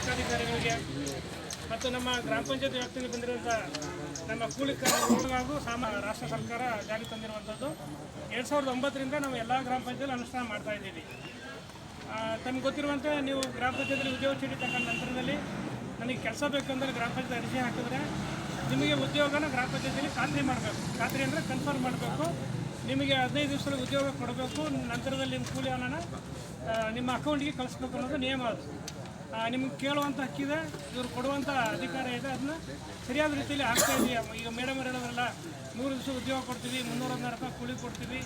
ಶಾಖಾಧಿಕಾರಿಗಳಿಗೆ ಮತ್ತು ನಮ್ಮ ಗ್ರಾಮ ಪಂಚಾಯತ್ ವ್ಯಾಪ್ತಿಯಲ್ಲಿ ಬಂದಿರುವಂಥ ನಮ್ಮ ಕೂಲಿ ಕಾರ್ಯಗಳು ಸಾಮ, ರಾಷ್ಟ್ರ ಸರ್ಕಾರ ಜಾರಿ ತಂದಿರುವಂಥದ್ದು. ಎರಡು ಸಾವಿರದ ಒಂಬತ್ತರಿಂದ ನಾವು ಎಲ್ಲ ಗ್ರಾಮ ಪಂಚಾಯತ್ ಅನುಷ್ಠಾನ ಮಾಡ್ತಾ ಇದ್ದೀವಿ. ತಮ್ಗೆ ಗೊತ್ತಿರುವಂತೆ ನೀವು ಗ್ರಾಮ ಪಂಚಾಯತಲ್ಲಿ ಉದ್ಯೋಗ ಚೀಟಿ ತಗೊಂಡ ನಂತರದಲ್ಲಿ ನನಗೆ ಕೆಲಸ ಬೇಕಂದ್ರೆ ಗ್ರಾಮ ಪಂಚಾಯತ್ ಅರ್ಜಿ ಹಾಕಿದ್ರೆ ನಿಮಗೆ ಉದ್ಯೋಗನ ಗ್ರಾಮ ಪಂಚಾಯತಿಯಲ್ಲಿ ಖಾತ್ರಿ ಮಾಡಬೇಕು. ಖಾತ್ರಿ ಅಂದರೆ ಕನ್ಫರ್ಮ್ ಮಾಡಬೇಕು. ನಿಮಗೆ ಹದಿನೈದು ದಿವಸದಲ್ಲಿ ಉದ್ಯೋಗ ಕೊಡಬೇಕು. ನಂತರದಲ್ಲಿ ನಿಮ್ಮ ಕೂಲಿ ಹಣನ ನಿಮ್ಮ ಅಕೌಂಟಿಗೆ ಕಳಿಸ್ಬೇಕು ಅನ್ನೋದು ನಿಯಮ ಅದು. ನಿಮ್ಗೆ ಕೇಳುವಂಥ ಹಕ್ಕಿದೆ, ಇವರು ಕೊಡುವಂಥ ಅಧಿಕಾರ ಇದೆ, ಅದನ್ನ ಸರಿಯಾದ ರೀತಿಯಲ್ಲಿ ಆಗ್ತಾ ಇದೆಯಾ. ಈಗ ಮೇಡಮ್ ಹೇಳೋದ್ರಲ್ಲ, ನೂರು ದಿವಸ ಉದ್ಯೋಗ ಕೊಡ್ತೀವಿ, ಮುನ್ನೂರ ಹದಿನಾರು ರೂಪಾಯಿ ಕೂಲಿ ಕೊಡ್ತೀವಿ,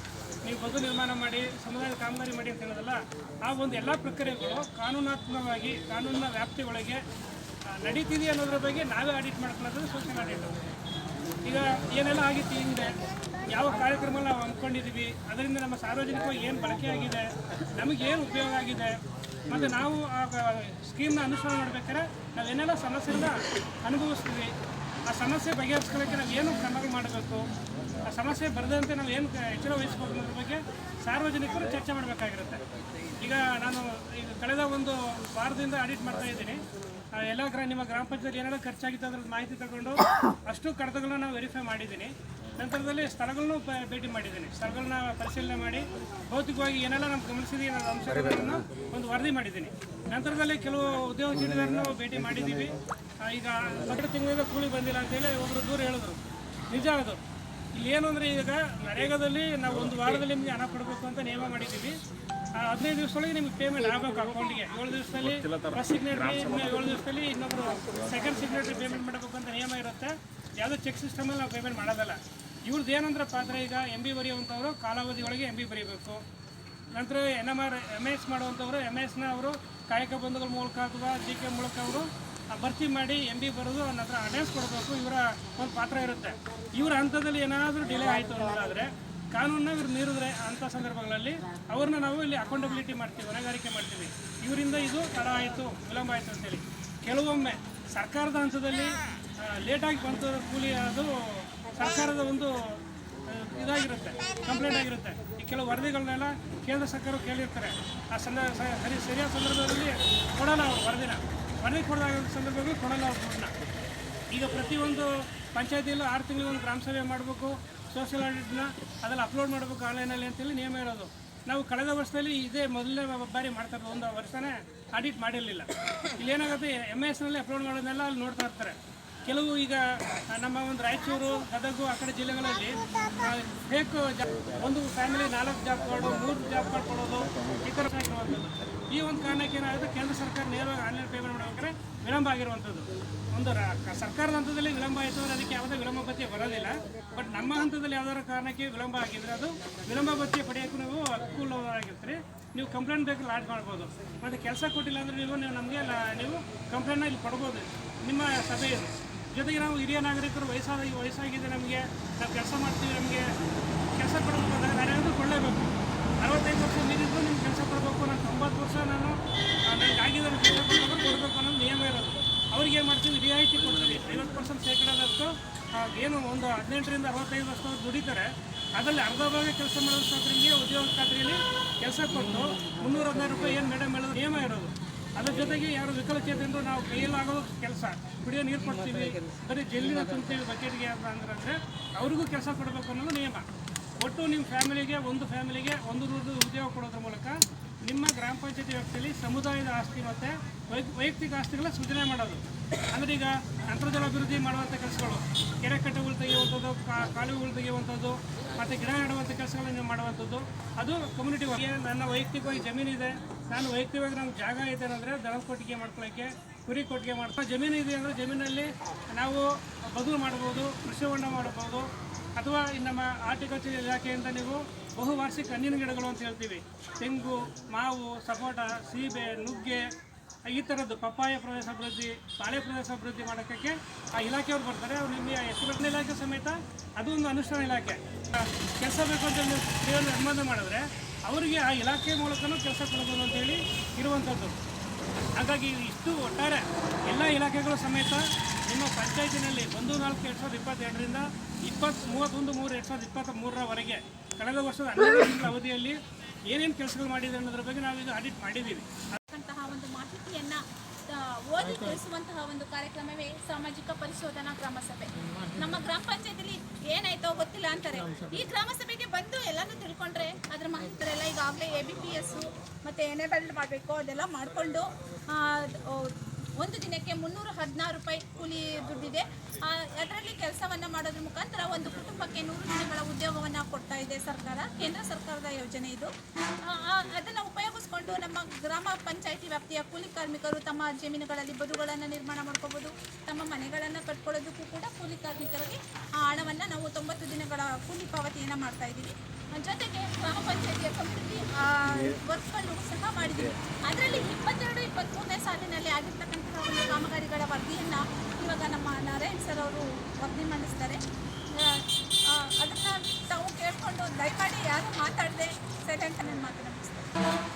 ನೀವು ಬದು ನಿರ್ಮಾಣ ಮಾಡಿ, ಸಮುದಾಯದ ಕಾಮಗಾರಿ ಮಾಡಿ ಅಂತ ಹೇಳೋದಲ್ಲ, ಆ ಒಂದು ಎಲ್ಲ ಪ್ರಕ್ರಿಯೆಗಳು ಕಾನೂನಾತ್ಮಕವಾಗಿ, ಕಾನೂನಿನ ವ್ಯಾಪ್ತಿಯೊಳಗೆ ನಡೀತಿದೆ ಅನ್ನೋದ್ರ ಬಗ್ಗೆ ನಾವೇ ಆಡಿಟ್ ಮಾಡ್ಕೊಳ್ಳೋದು ಸೂಚನೆ ಆಡಿಟ್ ಈಗ ಏನೆಲ್ಲ ಆಗಿತ್ತು ಹಿಂದೆ? ಯಾವ ಕಾರ್ಯಕ್ರಮ ನಾವು ಅಂದ್ಕೊಂಡಿದ್ದೀವಿ ಅದರಿಂದ ನಮ್ಮ ಸಾರ್ವಜನಿಕವಾಗಿ ಏನು ಬಳಕೆ ಆಗಿದೆ? ನಮಗೇನು ಉಪಯೋಗ ಆಗಿದೆ? ಮತ್ತು ನಾವು ಆ ಸ್ಕೀಮ್ನ ಅನುಸರಣೆ ಮಾಡ್ಬೇಕಾದ್ರೆ ನಾವೇನೆಲ್ಲ ಸಮಸ್ಯೆನ ಅನುಭವಿಸ್ತೀವಿ? ಆ ಸಮಸ್ಯೆ ಬಗೆಹರಿಸ್ಕೊಳ್ಳೋಕ್ಕೆ ನಾವು ಏನು ಕ್ರಮಗಳು ಮಾಡಬೇಕು? ಆ ಸಮಸ್ಯೆ ಬರದಂತೆ ನಾವು ಏನು ಎಚ್ಚರ ವಹಿಸ್ಬೋದು ಅನ್ನೋದ್ರ ಬಗ್ಗೆ ಸಾರ್ವಜನಿಕರು ಚರ್ಚೆ ಮಾಡಬೇಕಾಗಿರುತ್ತೆ. ಈಗ ನಾನು ಈಗ ಕಳೆದ ಒಂದು ವಾರದಿಂದ ಆಡಿಟ್ ಮಾಡ್ತಾ ಇದ್ದೀನಿ. ಎಲ್ಲ ಗ್ರ, ನಿಮ್ಮ ಗ್ರಾಮ ಪಂಚಾಯತ್ ಏನೆಲ್ಲ ಖರ್ಚಾಗಿತ್ತು ಅದ್ರ ಮಾಹಿತಿ ತಗೊಂಡು ಅಷ್ಟು ಕಡತಗಳನ್ನ ನಾವು ವೆರಿಫೈ ಮಾಡಿದ್ದೀನಿ. ನಂತರದಲ್ಲಿ ಸ್ಥಳಗಳನ್ನು ಭೇಟಿ ಮಾಡಿದ್ದೀನಿ. ಸ್ಥಳಗಳನ್ನ ಪರಿಶೀಲನೆ ಮಾಡಿ ಭೌತಿಕವಾಗಿ ಏನೆಲ್ಲ ನಮ್ಮ ಏನಾದ್ರು ಅಂಶಗಳನ್ನು ಒಂದು ವರದಿ ಮಾಡಿದ್ದೀನಿ. ನಂತರದಲ್ಲಿ ಕೆಲವು ಉದ್ಯೋಗ ಭೇಟಿ ಮಾಡಿದ್ದೀವಿ. ಈಗ ಎರಡು ತಿಂಗಳಿಂದ ಕೂಲಿ ಬಂದಿಲ್ಲ ಅಂತೇಳಿ ಒಬ್ಬರು ದೂರ ಹೇಳಿದ್ರು. ನಿಜ ಅದು ಇಲ್ಲಿ ಏನು ಅಂದರೆ ಈಗ ನರೇಗಾದಲ್ಲಿ ನಾವು ಒಂದು ವಾರದಲ್ಲಿ ನಿಮಗೆ ಹಣ ಕೊಡಬೇಕು ಅಂತ ನಿಯಮ ಮಾಡಿದ್ದೀವಿ. ಆ ಹದಿನೈದು ದಿವಸದೊಳಗೆ ನಿಮ್ಗೆ ಪೇಮೆಂಟ್ ಆಗಬೇಕು ಅಕೌಂಟಿಗೆ ಏಳು ದಿವಸದಲ್ಲಿ ಫಸ್ಟ್ ಸಿಗ್ನೇಟ್ರಿ ಏಳು ದಿವಸದಲ್ಲಿ ಇನ್ನೊಬ್ಬರು ಸೆಕೆಂಡ್ ಸಿಗ್ನೇಟ್ರಿ ಪೇಮೆಂಟ್ ಮಾಡಬೇಕು ಅಂತ ನಿಯಮ ಇರುತ್ತೆ. ಯಾವುದೋ ಚೆಕ್ ಸಿಸ್ಟಮಲ್ಲಿ ನಾವು ಪೇಮೆಂಟ್ ಮಾಡೋದಲ್ಲ. ಇವ್ರದ್ದು ಏನಂದ್ರೆ ಪಾತ್ರ ಈಗ ಎಂ ಬಿ ಬರೆಯುವಂಥವ್ರು ಕಾಲಾವಧಿ ಒಳಗೆ ಎಂ ಬಿ ಬರೀಬೇಕು. ನಂತರ N M R M S ಮಾಡುವಂಥವ್ರು M ಎಸ್ನ ಅವರು ಕಾಯಕ ಬಂಧುಗಳ ಮೂಲಕ ಅಥವಾ ಜಿ ಕೆ ಮೂಲಕ ಅವರು ಭರ್ತಿ ಮಾಡಿ ಎಂ ಬಿ ಬರೋದು ಹತ್ರ ಅಡ್ರೆಸ್ ಕೊಡಬೇಕು, ಇವರ ಒಂದು ಪಾತ್ರ ಇರುತ್ತೆ. ಇವರ ಹಂತದಲ್ಲಿ ಏನಾದರೂ ಡಿಲೇ ಆಯಿತು ಅನ್ನೋದಾದರೆ, ಕಾನೂನನ್ನ ಇವ್ರು ಮೀರಿದ್ರೆ ಅಂಥ ಸಂದರ್ಭಗಳಲ್ಲಿ ಅವ್ರನ್ನ ನಾವು ಇಲ್ಲಿ ಅಕೌಂಟಬಿಲಿಟಿ ಮಾಡ್ತೀವಿ, ಹೊಣೆಗಾರಿಕೆ ಮಾಡ್ತೀವಿ. ಇವರಿಂದ ಇದು ತಡ ಆಯಿತು, ವಿಳಂಬ ಆಯಿತು ಅಂತೇಳಿ. ಕೆಲವೊಮ್ಮೆ ಸರ್ಕಾರದ ಹಂತದಲ್ಲಿ ಲೇಟಾಗಿ ಬಂತು ಕೂಲಿ ಅದು ಸರ್ಕಾರದ ಒಂದು ಇದಾಗಿರುತ್ತೆ ಕಂಪ್ಲೇಂಟ್ ಆಗಿರುತ್ತೆ. ಈ ಕೆಲವು ವರದಿಗಳನ್ನೆಲ್ಲ ಕೇಂದ್ರ ಸರ್ಕಾರ ಕೇಳಿರ್ತಾರೆ. ಆ ಸಂದರ್ಭ ಸರಿ ಸರಿಯಾದ ಸಂದರ್ಭದಲ್ಲಿ ಕೊಡೋಣ ವರದಿನ. ವರದಿ ಕೊಡದಾಗ ಸಂದರ್ಭದಲ್ಲಿ ಕೊಡಲ್ಲ ಅವ್ರು ದುಡ್ಡನ್ನ ಈಗ ಪ್ರತಿಯೊಂದು ಪಂಚಾಯತಿಯಲ್ಲೂ ಆರು ತಿಂಗಳಿಗೆ ಒಂದು ಗ್ರಾಮ ಸಭೆ ಮಾಡಬೇಕು ಸೋಷಿಯಲ್ ಆಡಿಟ್ನ ಅದೆಲ್ಲ ಅಪ್ಲೋಡ್ ಮಾಡಬೇಕು ಆನ್ಲೈನಲ್ಲಿ ಅಂತೇಳಿ ನಿಯಮ ಇರೋದು. ನಾವು ಕಳೆದ ವರ್ಷದಲ್ಲಿ ಇದೇ ಮೊದಲನೇ ಬಾರಿ ಮಾಡ್ತಾ ಒಂದು ವರ್ಷನೇ ಆಡಿಟ್ ಮಾಡಿರಲಿಲ್ಲ. ಇಲ್ಲಿ ಏನಾಗುತ್ತೆ ಎಂ ಎಸ್ನಲ್ಲಿ ಅಪ್ಲೋಡ್ ಮಾಡೋದನ್ನೆಲ್ಲ ಅಲ್ಲಿ ನೋಡ್ತಾ ಇರ್ತಾರೆ. ಕೆಲವು ಈಗ ನಮ್ಮ ಒಂದು ರಾಯಚೂರು, ಗದಗು ಆ ಕಡೆ ಜಿಲ್ಲೆಗಳಲ್ಲಿ ಫೇಕ್ ಒಂದು ಫ್ಯಾಮಿಲಿ ನಾಲ್ಕು ಜಾಬ್ ಕಾರ್ಡು ಮೂರು ಜಾಬ್ ಕಾರ್ಡ್ ಕೊಡೋದು ಈ ಥರ ಈ ಒಂದು ಕಾರಣಕ್ಕೆ ಏನಾಗುತ್ತೆ, ಕೇಂದ್ರ ಸರ್ಕಾರ ನೇರವಾಗಿ ಆನ್ಲೈನ್ ಪೇಮೆಂಟ್ ಮಾಡಬೇಕಾದ್ರೆ ವಿಳಂಬ ಆಗಿರುವಂಥದ್ದು. ಒಂದು ಸರ್ಕಾರದ ಹಂತದಲ್ಲಿ ವಿಳಂಬ ಆಯಿತು ಅಂದರೆ ಅದಕ್ಕೆ ಯಾವುದೇ ವಿಳಂಬ ಭತ್ಯೆ ಬರೋದಿಲ್ಲ. ಬಟ್ ನಮ್ಮ ಹಂತದಲ್ಲಿ ಯಾವ್ದಾರ ಕಾರಣಕ್ಕೆ ವಿಳಂಬ ಆಗಿದ್ರೆ ಅದು ವಿಳಂಬ ಭತ್ಯೆ ಪಡೆಯೋಕ್ಕೂ ನಾವು ಅನುಕೂಲವಾಗಿರ್ತೀರಿ. ನೀವು ಕಂಪ್ಲೇಂಟ್ ಬೇಕು ಲಾಡ್ ಮಾಡ್ಬೋದು. ಮತ್ತು ಕೆಲಸ ಕೊಟ್ಟಿಲ್ಲ ಅಂದರೆ ನೀವು ನೀವು ನಮಗೆ ನೀವು ಕಂಪ್ಲೇಂಟ್ನ ಇಲ್ಲಿ ಕೊಡ್ಬೋದು. ನಿಮ್ಮ ಸಭೆ ಜೊತೆಗೆ ನಾವು ಹಿರಿಯ ನಾಗರಿಕರು ವಯಸ್ಸಾದ ವಯಸ್ಸಾಗಿದೆ ನಮಗೆ, ನಾವು ಕೆಲಸ ಮಾಡ್ತೀವಿ, ನಮಗೆ ಕೆಲಸ ಕೊಡಬೇಕು ಅಂದರೆ ನಾನೇನಾದರೂ ಕೊಡಲೇಬೇಕು ಅರವತ್ತೈದು ವರ್ಷ ಮೀರಿದ್ರು ನಿಮ್ಗೆ ಕೆಲಸ ಕೊಡಬೇಕು ನಾನು ತೊಂಬತ್ತು ವರ್ಷ ನಾನು ನನಗೆ ಆಗಿದ್ದಾರೆ ಕೆಲಸ ಕೊಡಬೇಕು ಕೊಡಬೇಕು ಅನ್ನೋದು ನಿಯಮ ಇರೋದು. ಅವ್ರಿಗೆ ಏನು ಮಾಡ್ತೀವಿ? ರಿಯಾಯಿತಿ ಕೊಡ್ತೀವಿ. ಐವತ್ತು ಪರ್ಸೆಂಟ್ ಶೇಕಡದಷ್ಟು ಏನು ಒಂದು ಹದಿನೆಂಟರಿಂದ ಅರವತ್ತೈದು ವರ್ಷದವ್ರು ದುಡಿತಾರೆ, ಅದರಲ್ಲಿ ಅರ್ಧ ಭಾಗ ಕೆಲಸ ಮಾಡೋದಕ್ಕೆ ಉದ್ಯೋಗ ಖಾತ್ರಿಯಲ್ಲಿ ಕೆಲಸ ಕೊಟ್ಟು ಮುನ್ನೂರ ಹದಿನಾರು ರೂಪಾಯಿ ಏನು ಮೇಡಮ್ ಹೇಳೋದು ನಿಯಮ ಇರೋದು. ಅದ್ರ ಜೊತೆಗೆ ಯಾರು ವಿಕಲಚೇತನರು ನಾವು ಕೈಯಲ್ಲಾಗೋ ಕೆಲಸ, ಕುಡಿಯೋ ನೀರು ಕೊಡ್ತೀವಿ, ಬರೀ ಜಲ್ಲಿನ ತುಂಬ್ತೀವಿ ಬಕೆಟ್ಗೆ ಅಂತ ಅಂದ್ರೆ ಅವ್ರಿಗೂ ಕೆಲಸ ಕೊಡಬೇಕು ಅನ್ನೋದು ನಿಯಮ. ಒಟ್ಟು ನಿಮ್ಮ ಫ್ಯಾಮಿಲಿಗೆ ಒಂದು ಫ್ಯಾಮಿಲಿಗೆ ಒಂದು ಉದ್ಯೋಗ ಕೊಡೋದ್ರ ಮೂಲಕ ನಿಮ್ಮ ಗ್ರಾಮ ಪಂಚಾಯತಿ ವ್ಯಾಪ್ತಿಯಲ್ಲಿ ಸಮುದಾಯದ ಆಸ್ತಿ ಮತ್ತು ವೈಯಕ್ತಿಕ ಆಸ್ತಿಗಳ ಸೃಜನೆ ಮಾಡೋದು. ಅಂದರೆ ಈಗ ಅಂತರ್ಜಲ ಅಭಿವೃದ್ಧಿ ಮಾಡುವಂಥ ಕೆಲಸಗಳು. ಕೆರೆ ಕಟ್ಟೆಗಳು ತೆಗೆಯುವಂಥದ್ದು ಕಾಲುವೆಗಳು ತೆಗೆಯುವಂಥದ್ದು, ಮತ್ತು ಗಿಡ ನೆಡುವಂಥ ಕೆಲಸಗಳನ್ನು ಮಾಡುವಂಥದ್ದು. ಅದು ಕಮ್ಯುನಿಟಿ ನನ್ನ ವೈಯಕ್ತಿಕವಾಗಿ ಜಮೀನಿದೆ ನಾನು ವೈಯಕ್ತಿಕವಾಗಿ ನಮ್ಗೆ ಜಾಗ ಇದೆ ಅಂದರೆ ದನದ ಕೊಟ್ಟಿಗೆ ಮಾಡ್ಕೊಳ್ಳೋಕ್ಕೆ ಕುರಿ ಕೊಟ್ಟಿಗೆ ಮಾಡ್ತಾ ಜಮೀನು ಇದೆ ಅಂದರೆ ಜಮೀನಲ್ಲಿ ನಾವು ಬದುಲು ಮಾಡ್ಬೋದು ಕೃಷಿ ಹೊಂಡ ಮಾಡ್ಬೋದು ಅಥವಾ ನಮ್ಮ ಆರ್ಟಿಕಲ್ಚರ್ ಇಲಾಖೆಯಿಂದ ನೀವು ಬಹುವಾರ್ಷಿಕ ಹಣ್ಣಿನ ಗಿಡಗಳು ಅಂತ ಹೇಳ್ತೀವಿ. ತೆಂಗು, ಮಾವು, ಸಪೋಟ, ಸೀಬೆ, ನುಗ್ಗೆ, ಈ ಥರದ್ದು ಪಪ್ಪಾಯ ಪ್ರದೇಶ ಅಭಿವೃದ್ಧಿ ಬಾಳೆ ಪ್ರದೇಶ ಅಭಿವೃದ್ಧಿ ಮಾಡೋಕ್ಕೆ ಆ ಇಲಾಖೆಯವ್ರು ಬರ್ತಾರೆ. ಅವ್ರು ನಿಮಗೆ ಎಸ್ಟಿಮೇಟ್ನ ಇಲಾಖೆ ಸಮೇತ ಅದು ಒಂದು ಅನುಷ್ಠಾನ ಇಲಾಖೆ. ಕೆಲಸ ಬೇಕು ಅಂತ ನೀವು ನಿರ್ಬಂಧ ಮಾಡಿದ್ರೆ ಅವರಿಗೆ ಆ ಇಲಾಖೆ ಮೂಲಕನೂ ಕೆಲಸ ಕೊಡಬಹುದು ಅಂತೇಳಿ ಇರುವಂಥದ್ದು ಹಾಗಾಗಿ ಇಷ್ಟು ಒಟ್ಟಾರೆ ಎಲ್ಲ ಇಲಾಖೆಗಳು ಸಮೇತ ನಿಮ್ಮ ಪಂಚಾಯತಿನಲ್ಲಿ ಒಂದು ನಾಲ್ಕು ಎರಡು ಸಾವಿರದ ಇಪ್ಪತ್ತೆರಡರಿಂದ ಇಪ್ಪತ್ತು ಮೂವತ್ತೊಂದು ಮೂರು ಎರಡು ಸಾವಿರದ ಇಪ್ಪತ್ತ ಮೂರರವರೆಗೆ ಕಳೆದ ವರ್ಷದ ಹನ್ನೆರಡು ತಿಂಗಳ ಅವಧಿಯಲ್ಲಿ ಏನೇನು ಕೆಲಸಗಳು ಮಾಡಿದೆ ಅನ್ನೋದ್ರ ಬಗ್ಗೆ ನಾವು ಇದು ಆಡಿಟ್ ಮಾಡಿದ್ದೀವಿ. ಅಂತಹ ಒಂದು ಮಾಹಿತಿಯನ್ನ ಓದಿ ತಿಳಿಸುವಂತಹ ಒಂದು ಕಾರ್ಯಕ್ರಮವೇ ಸಾಮಾಜಿಕ ಪರಿಶೋಧನಾ ಗ್ರಾಮ ಸಭೆ. ನಮ್ಮ ಗ್ರಾಮ ಪಂಚಾಯತಿಲಿ ಏನಾಯ್ತೋ ಗೊತ್ತಿಲ್ಲ ಅಂತಾರೆ. ಈ ಗ್ರಾಮ ಸಭೆಗೆ ಬಂದು ಎಲ್ಲಾನು ತಿಳ್ಕೊಂಡ್ರೆ ಅದ್ರ ಮಾಹಿತಿರೆಲ್ಲ ಈಗಾಗಲೇ ಎ ಬಿ ಪಿ ಎಸ್ ಮತ್ತೆ ಎನೇಬಲ್ಡ್ ಮಾಡಬೇಕು ಅದೆಲ್ಲ ಮಾಡಿಕೊಂಡು ಒಂದು ದಿನಕ್ಕೆ ಮುನ್ನೂರ ಹದಿನಾರು ರೂಪಾಯಿ ಕೂಲಿ ದುಡ್ಡಿದೆ. ಅದರಲ್ಲಿ ಕೆಲಸವನ್ನ ಮಾಡೋದ್ರ ಮುಖಾಂತರ ಒಂದು ಕುಟುಂಬಕ್ಕೆ ನೂರು ದಿನಗಳ ಉದ್ಯೋಗವನ್ನ ಕೊಡ್ತಾ ಇದೆ ಸರ್ಕಾರ, ಕೇಂದ್ರ ಸರ್ಕಾರದ ಯೋಜನೆ ಇದು. ಅದನ್ನ ಉಪಯೋಗಿಸ್ಕೊಂಡು ನಮ್ಮ ಗ್ರಾಮ ಪಂಚಾಯಿತಿ ವ್ಯಾಪ್ತಿಯ ಕೂಲಿ ಕಾರ್ಮಿಕರು ತಮ್ಮ ಜಮೀನುಗಳಲ್ಲಿ ಬದುಗಳನ್ನು ನಿರ್ಮಾಣ ಮಾಡ್ಕೋಬಹುದು ತಮ್ಮ ಮನೆಗಳನ್ನು ಕಟ್ಕೊಳ್ಳೋದಕ್ಕೂ ಕೂಡ ಕೂಲಿ ಕಾರ್ಮಿಕರಿಗೆ ಆ ಹಣವನ್ನು ನಾವು ತೊಂಬತ್ತು ದಿನಗಳ ಕೂಲಿ ಪಾವತಿಯನ್ನು ಮಾಡ್ತಾ ಇದ್ದೀವಿ. ಜೊತೆಗೆ ಗ್ರಾಮ ಪಂಚಾಯಿತಿಯ ಕಮ್ಯುನಿಟಿ ವರ್ಕ್ಗಳು ಸಹ ಮಾಡಿದ್ದೀವಿ. ಅದರಲ್ಲಿ ಇಪ್ಪತ್ತೆರಡು ಇಪ್ಪತ್ತ್ಮೂರನೇ ಸಾಲಿನಲ್ಲಿ ಆಗಿರ್ತಕ್ಕಂತಹ ಕೆಲವೊಂದು ಕಾಮಗಾರಿಗಳ ವರದಿಯನ್ನು ಇವಾಗ ನಮ್ಮ ನಾರಾಯಣ್ ಸರ್ ಅವರು ವರದಿ ಮಂಡಿಸ್ತಾರೆ. ಅದನ್ನು ತಾವು ಕೇಳಿಕೊಂಡು ದಯಮಾಡಿ ಯಾರು ಮಾತಾಡದೆ ಸರಿ ಅಂತ ನಾನು ಮಾತನಾಡಿಸ್ತೇನೆ